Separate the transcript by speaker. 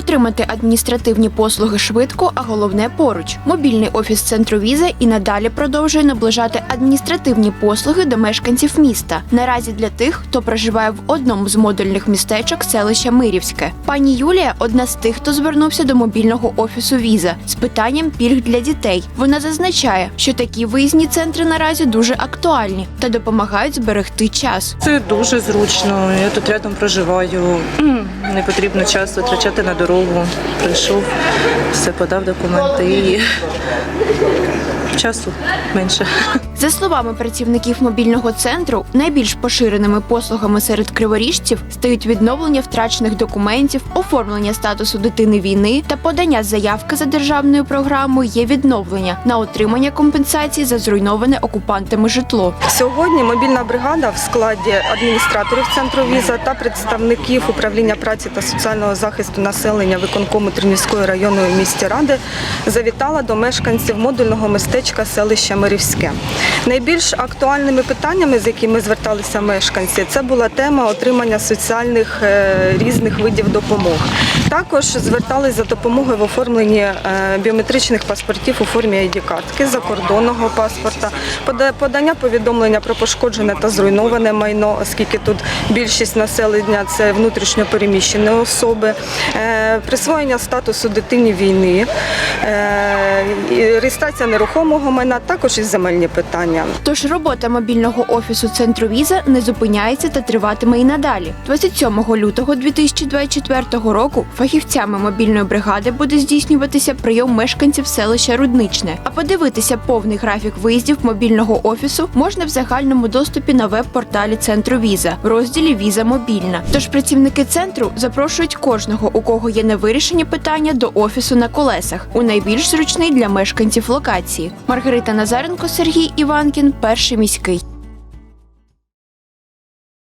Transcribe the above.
Speaker 1: отримати адміністративні послуги швидко, а головне поруч. Мобільний офіс центру віза і надалі продовжує наближати адміністративні послуги до мешканців міста. Наразі для тих, хто проживає в одному з модульних містечок селища Мирівське. Пані Юлія одна з тих, хто звернувся до мобільного офісу віза з питанням пільг для дітей. Вона зазначає, що такі виїзні центри наразі дуже актуальні та допомагають зберегти час.
Speaker 2: Це дуже зручно. Я тут рядом проживаю. Не потрібно час витрачати на дорогу. Прийшов, все подав документи і часу менше.
Speaker 1: За словами працівників мобільного центру, найбільш поширеними послугами серед криворіжців стають відновлення втрачених документів, оформлення статусу дитини війни та подання заявки за державною програмою є відновлення на отримання компенсації за зруйноване окупантами житло.
Speaker 3: Сьогодні мобільна бригада в складі адміністраторів центру віза та представників управління праці та соціального захисту населення виконкому Тернівської районної місті ради завітала до мешканців модульного містечка селища Мирівське. Найбільш актуальними питаннями, з якими зверталися мешканці, це була тема отримання соціальних е, різних видів допомог. Також звертались за допомогою в оформленні е, біометричних паспортів у формі ID-картки, закордонного паспорта, подання повідомлення про пошкоджене та зруйноване майно, оскільки тут більшість населення це внутрішньо переміщені особи, е, присвоєння статусу дитині війни, реєстрація нерухомого майна, також і земельні питання.
Speaker 1: Тож робота мобільного офісу центру віза не зупиняється та триватиме і надалі. 27 лютого 2024 року фахівцями мобільної бригади буде здійснюватися прийом мешканців селища Рудничне. А подивитися повний графік виїздів мобільного офісу можна в загальному доступі на веб-порталі центру віза в розділі Віза мобільна. Тож працівники центру запрошують кожного, у кого є невирішені питання до офісу на колесах у найбільш зручний для мешканців локації. Маргарита Назаренко, Сергій Іванкін, перший міський.